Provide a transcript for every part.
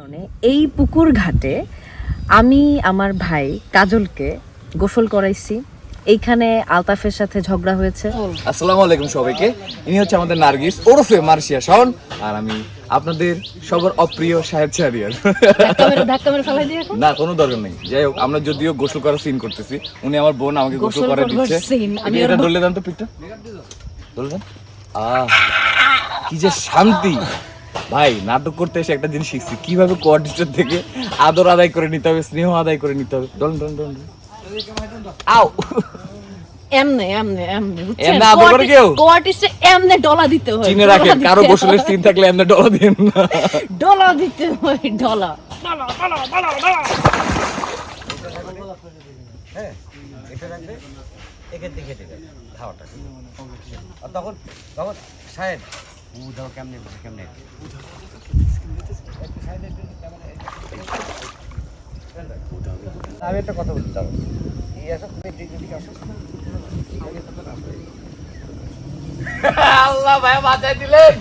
কারণে এই পুকুর ঘাটে আমি আমার ভাই কাজলকে গোসল করাইছি। এইখানে আলতাফের সাথে ঝগড়া হয়েছে। আসসালামু আলাইকুম সবাইকে। ইনি হচ্ছে আমাদের নার্গিস ওরফে মার্শিয়া শাওন। আর আমি আপনাদের সবার অপ্রিয় ফেলাই এখন? না কোনো দরকার নেই। যাই হোক আমরা যদিও গোসল করার সিন করতেছি উনি আমার বোন আমাকে গোসল করে দিচ্ছে। আমি এটা- ধরলে দেন তো পিঠটা। ধরলে দেন। আহ কি যে শান্তি। ভাই নাটক করতে এসে একটা জিনিস শিখছি। কীভাবে কোয়ার্ডিনেটর থেকে আদর আদায় করে নিতে হবে স্নেহ আদায় করে নিতে হবে? ডন ডন ডন আও এমনে এমনে এমনে এমনে আদর করে কেউ? কোয়ার্টিস্টে এমনে ডলা দিতে হয় চিনে ডলা রাখেন কারও হয়। গোসলের সিন থাকলে এমনি ডলা দিন না। ডলা দিতে হয় ডলা। এখান থেকে দেবে খাওয়াটা আর তখন তখন সাহেব কেমনে কেমনে? আমি একটা কথা বলতে চাবো এই আসো আল্লাহ ভাই বাঁচাই দিলেন।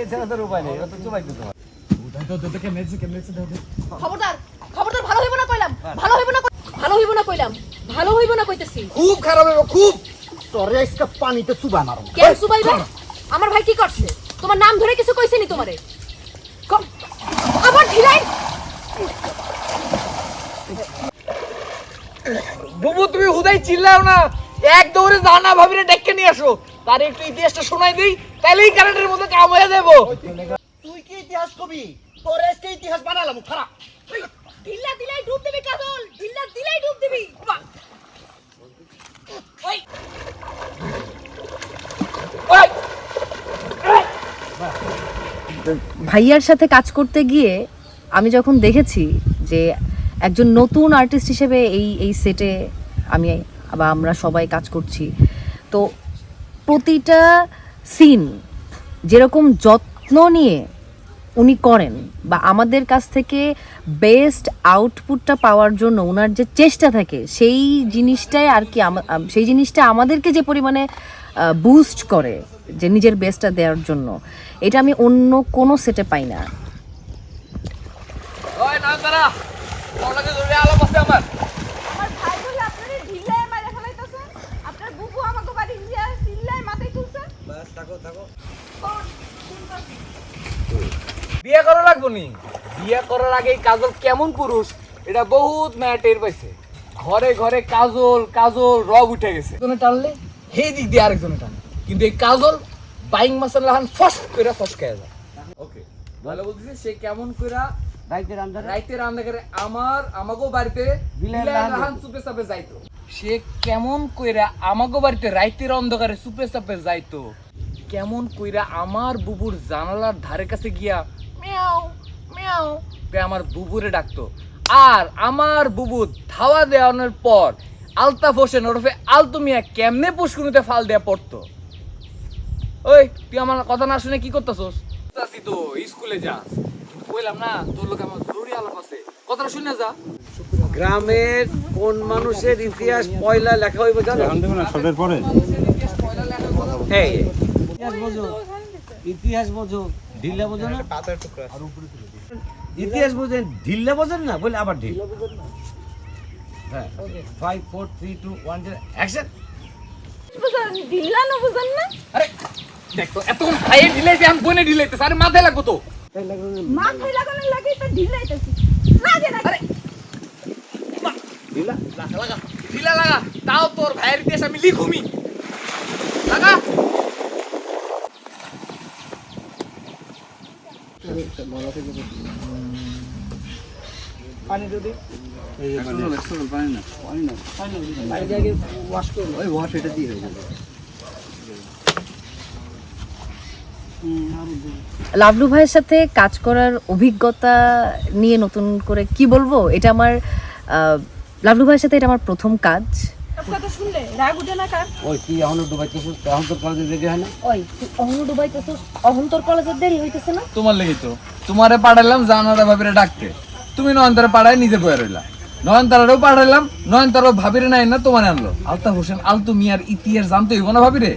এছাড়া তোর উপায় নেই এবার তো চুবাই দিতে হবে খবরদার খবরদার ভালো হইব না কইলাম ভালো হইব না ভালো হইব না কইলাম ভালো হইব না কইতেছি। খুব খারাপ হবে খুব। তোরে আজকে পানিতে চুবা মারো কেন সুবাইবা আমার ভাই কি করছে? তোমার নাম ধরে কিছু কইছেনি তোমারে? ক- আবার ঢিলাই বুবু তুমি হুদাই চিল্লাও না। এক দৌড়ে জানা ভাবিরে ডেকে নিয়ে আসো। তার একটু ইতিহাসটা শোনাই দিই তাহলেই কারেন্টের মধ্যে কাম হয়ে যাব তুই কি ইতিহাস কবি? তোরে আজকে ইতিহাস বানালাম খারাপ। ঢিল্লা দিলাই ডুব দিবি কাজল। ঢিল্লা দিলাই ডুব দিবি বাহ। ওই ভাইয়ার সাথে কাজ করতে গিয়ে আমি যখন দেখেছি যে একজন নতুন আর্টিস্ট হিসেবে এই এই সেটে আমি বা আমরা সবাই কাজ করছি, তো প্রতিটা সিন যেরকম যত্ন নিয়ে উনি করেন বা আমাদের কাছ থেকে বেস্ট আউটপুটটা পাওয়ার জন্য ওনার যে চেষ্টা থাকে, সেই জিনিসটাই আর কি সেই জিনিসটা আমাদেরকে যে পরিমাণে বুস্ট করে যে নিজের বেস্টটা দেওয়ার জন্য। এটা আমি অন্য কোনো সেটে পাই না। বিয়ে করা লাগবো নি? বিয়ে করার আগে কাজল কেমন পুরুষ? এটা বহুত মেয়া টের পাইছে। ঘরে ঘরে কাজল কাজল রব উঠে গেছে। টানলে সেই দিক দিয়ে আরেকজনে টানে। কিন্তু এই কাজল বাইং মাসান লাহান ফস করে ফস খেয়ে যায়। ওকে ভালো বলতেছে সে কেমন কইরা রাইতের আন্দারে রাইতের অন্ধকারে আমার আমাগো বাড়িতে বিলায় লাহান চুপে চাপে যাইতো। সে কেমন কইরা আমাগো বাড়িতে রাইতের অন্ধকারে চুপে চাপে যাইতো। কেমন কইরা আমার বুবুর জানালার ধারে কাছে গিয়া মিয়াও মিয়াও করে আমার বুবুরে ডাকতো। আর আমার বুবু ধাওয়া দেওয়ানোর পর আলতাফ হোসেন ওরফে আলতু মিয়া কেমনে পুষ্কুনিতে ফাল দেয়া পড়তো? ওই তুই আমার কথা না শুনে কি করতেছস? যাচ্ছি তো স্কুলে যাস বললাম না তোর লোক আমার জরুরি আলাপ আছে। কথাটা শুনে যা। গ্রামের কোন মানুষের ইতিহাস পয়লা লেখা হইব জানো? এই। ইতিহাস বোঝো ইতিহাস বোঝো ঢিল্লা বোঝো না? ইতিহাস বোঝেন ঢিল্লা বোঝেন না? বলে আবার ঢিল। হ্যাঁ। Five four three two one zero action বুঝেন ঢিল্লা না বুঝেন না? আরে দেখ তো এতক্ষণ আমি বনে আরে মাথায় লাগবো তো। মাথায় লাগানোর লাগেই তো ঢিলাইতেছি লাগে না আরে ঢিলা লাগা লাগা ঢিলা লাগা তাও তোর ভাইয়ের ইতিহাস আমি লিখুমি। লাগা। লাভলু ভাইয়ের সাথে কাজ করার অভিজ্ঞতা নিয়ে নতুন করে কি বলব? এটা আমার লাভলু ভাইয়ের সাথে এটা আমার প্রথম কাজ। কথা শুনলে? রাগ উঠে না কার? ওই তুই এখনও ডুবাইছিস এখন তোর কলেজে রেডি হয় না? ওই তুই অহন ডুবাইতেছিস? অহন তোর কলেজের দেরি হইতেছে না? তোমার লেগে তো। তোমারে পাঠাইলাম জানারা ভাবিরে ডাকতে। তুমি নয়নতারে পাঠায় নিজে বয়ে রইলা। নয়নতারারও পাঠাইলাম নয়নতারও ভাবিরে নাই না তোমার আনলো। আলতা হোসেন আলতু মিয়ার ইতিহাস জানতে হইব না ভাবিরে?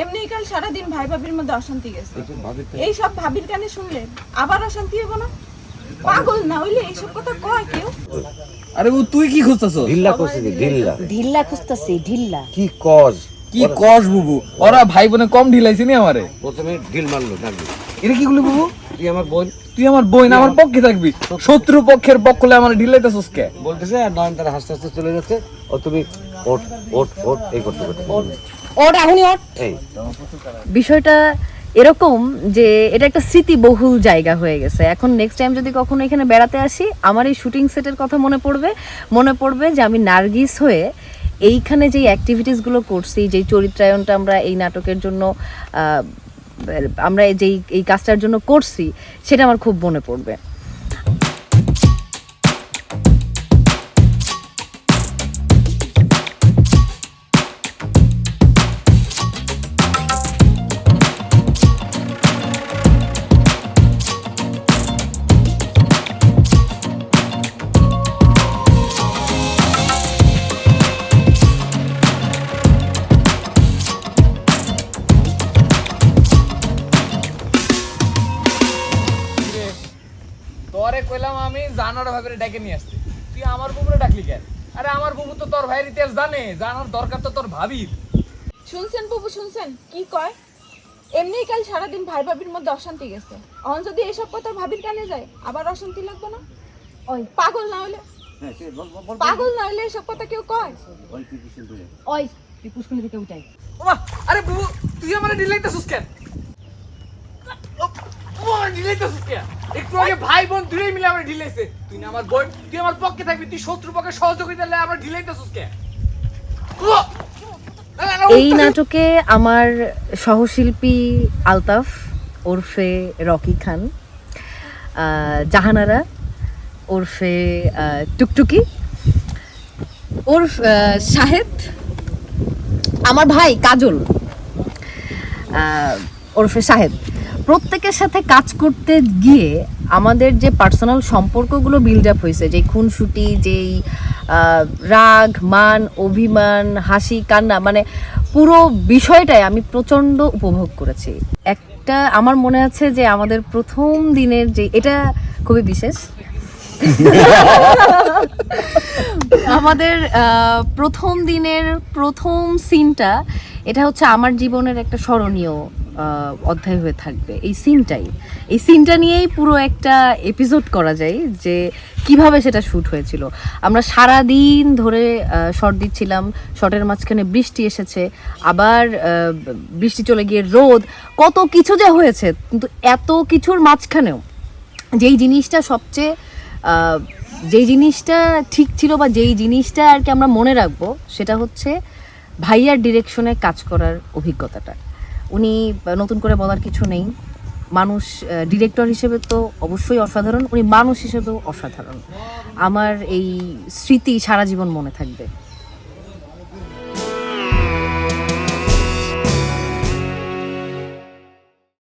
এমনি কাল সারাদিন ভাই ভাবির মধ্যে অশান্তি গেছে। এই সব ভাবির কানে শুনলে আবার অশান্তি হব না? পাগল না হইলে এইসব কথা কয় কেউ? আরে ও তুই কি খুঁজতেছ? ঢিল্লা করছি ঢিল্লা। ঢিল্লা খুঁজতেছি ঢিল্লা। কি কজ কি কস বুবু? ওরা ভাই বোনে কম ঢিলাইছে নি আমারে? প্রথমে ঢিল মারলো নাকি এটা কি গুলি বুবু? তুই আমার বোন। তুই আমার বই না আমার পক্ষে থাকবি। শত্রু পক্ষের পক্ষ হলে আমার ঢিলাইতেছস কে? বলতেছে আর নয়ন তারা হাসতে হাসতে চলে যাচ্ছে। ও তুমি ওট ওট ওট এই করতে করতে। ওট এখনই ওট। এই। বিষয়টা এরকম যে এটা একটা স্মৃতিবহুল জায়গা হয়ে গেছে। এখন নেক্সট টাইম যদি কখনো এখানে বেড়াতে আসি আমার এই শুটিং সেটের কথা মনে পড়বে। মনে পড়বে যে আমি নার্গিস হয়ে এইখানে যেই অ্যাক্টিভিটিসগুলো করছি যেই চরিত্রায়নটা আমরা এই নাটকের জন্য আহ, আমরা যেই এই কাজটার জন্য করছি সেটা আমার খুব মনে পড়বে। জানার ভাবে ডেকে নিয়ে আসতে তুই আমার বুবুরে ডাকলি কেন? আরে আমার বুবু তো তোর ভাইয়ের ইতিহাস জানে জানার দরকার তো তোর ভাবির। শুনছেন বাবু শুনছেন? কি কয়? এমনি কাল সারাদিন ভাই ভাবির মধ্যে অশান্তি গেছে। অন যদি এইসব কথা ভাবির কানে যায় আবার অশান্তি লাগবে না? ওই পাগল না হইলে পাগল না হইলে এসব কথা কেউ কয়? ওই তুই পুষ্কনি থেকে উঠাই ওমা আরে বুবু তুই আমারে ঢিলাইতেছিস কেন? ও ঢিলাইতেছিস কেন একটু আগে ভাই বোন দুই মিলে আমরা ঢিলাইছে তুই না আমার বোন তুই আমার পক্ষে থাকবি তুই শত্রু পক্ষে সহযোগিতা আমরা ঢিলাইতেছিস না, এই নাটকে আমার সহশিল্পী আলতাফ ওরফে রকি খান জাহানারা ওরফে টুকটুকি ওরফ শাহেদ আমার ভাই কাজল ওরফে শাহেদ। প্রত্যেকের সাথে কাজ করতে গিয়ে আমাদের যে পার্সোনাল সম্পর্কগুলো বিল্ড আপ হয়েছে, যেই খুনসুটি, যেই রাগ, মান, অভিমান, হাসি, কান্না মানে পুরো বিষয়টাই আমি প্রচণ্ড উপভোগ করেছি। একটা আমার মনে আছে যে আমাদের প্রথম দিনের যে, এটা খুবই বিশেষ। আমাদের প্রথম দিনের প্রথম সিনটা এটা হচ্ছে আমার জীবনের একটা স্মরণীয় অধ্যায় হয়ে থাকবে। এই সিনটাই। এই সিনটা নিয়েই পুরো একটা এপিসোড করা যায় যে কীভাবে সেটা শ্যুট হয়েছিল। আমরা সারা দিন ধরে শর্ট দিচ্ছিলাম শর্টের মাঝখানে বৃষ্টি এসেছে, আবার বৃষ্টি চলে গিয়ে রোদ, কত কিছু যে হয়েছে, কিন্তু এত কিছুর মাঝখানেও যেই জিনিসটা সবচেয়ে যেই জিনিসটা ঠিক ছিল বা যেই জিনিসটা আর কি আমরা মনে রাখব, সেটা হচ্ছে ভাইয়ার ডিরেকশনে কাজ করার অভিজ্ঞতাটা। উনি নতুন করে বলার কিছু নেই। মানুষ ডিরেক্টর হিসেবে তো অবশ্যই অসাধারণ, উনি মানুষ হিসেবেও অসাধারণ। আমার এই স্মৃতি সারা জীবন মনে থাকবে।